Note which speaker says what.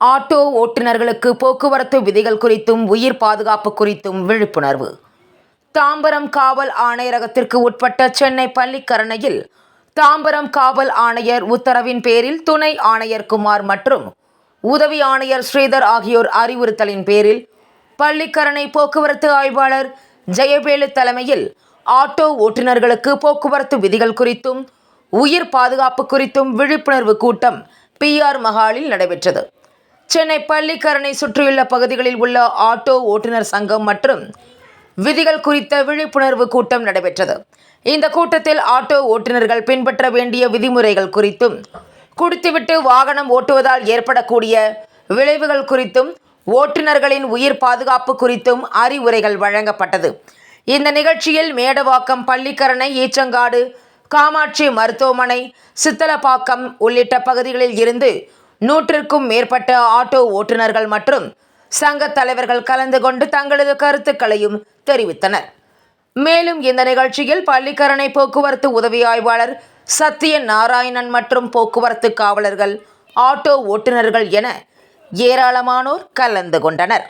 Speaker 1: Auto ஓட்டுநர்களுக்கு போக்குவரத்து விதிகள் குறித்தும் உயிர் பாதுகாப்பு குறித்தும் விழிப்புணர்வு. தாம்பரம் காவல் ஆணையரகத்திற்கு உட்பட்ட சென்னை பள்ளிக்கரணையில் தாம்பரம் காவல் ஆணையர் உத்தரவின் பேரில் துணை ஆணையர் குமார் மற்றும் உதவி ஆணையர் ஸ்ரீதர் ஆகியோர் அறிவுறுத்தலின் பேரில் பள்ளிக்கரணை போக்குவரத்து ஆய்வாளர் ஜெயவேலு தலைமையில் ஆட்டோ ஓட்டுநர்களுக்கு போக்குவரத்து விதிகள் குறித்தும் உயிர் பாதுகாப்பு குறித்தும் விழிப்புணர்வு கூட்டம் பிஆர் மஹாலில் நடைபெற்றது. சென்னை பள்ளிக்கரணை சுற்றியுள்ள பகுதிகளில் உள்ள ஆட்டோ ஓட்டுநர் சங்கம் மற்றும் விதிகள் குறித்த விழிப்புணர்வு கூட்டம் நடைபெற்றது. இந்த கூட்டத்தில் ஆட்டோ ஓட்டுநர்கள் பின்பற்ற வேண்டிய விதிமுறைகள் குறித்தும் குடித்துவிட்டு வாகனம் ஓட்டுவதால் ஏற்படக்கூடிய விளைவுகள் குறித்தும் ஓட்டுநர்களின் உயிர் பாதுகாப்பு குறித்தும் அறிவுரைகள் வழங்கப்பட்டது. இந்த நிகழ்ச்சியில் மேடவாக்கம் பள்ளிக்கரணை ஈச்சங்காடு காமாட்சி மருத்துவமனை சித்தலப்பாக்கம் உள்ளிட்ட பகுதிகளில் இருந்து நூற்றுக்கும் மேற்பட்ட ஆட்டோ ஓட்டுநர்கள் மற்றும் சங்க தலைவர்கள் கலந்து கொண்டு தங்களது கருத்துக்களையும் தெரிவித்தனர். மேலும் இந்த நிகழ்ச்சியில் பள்ளிக்கரணை போக்குவரத்து உதவி ஆய்வாளர் சத்ய நாராயணன் மற்றும் போக்குவரத்து காவலர்கள் ஆட்டோ ஓட்டுநர்கள் என ஏராளமானோர் கலந்து கொண்டனர்.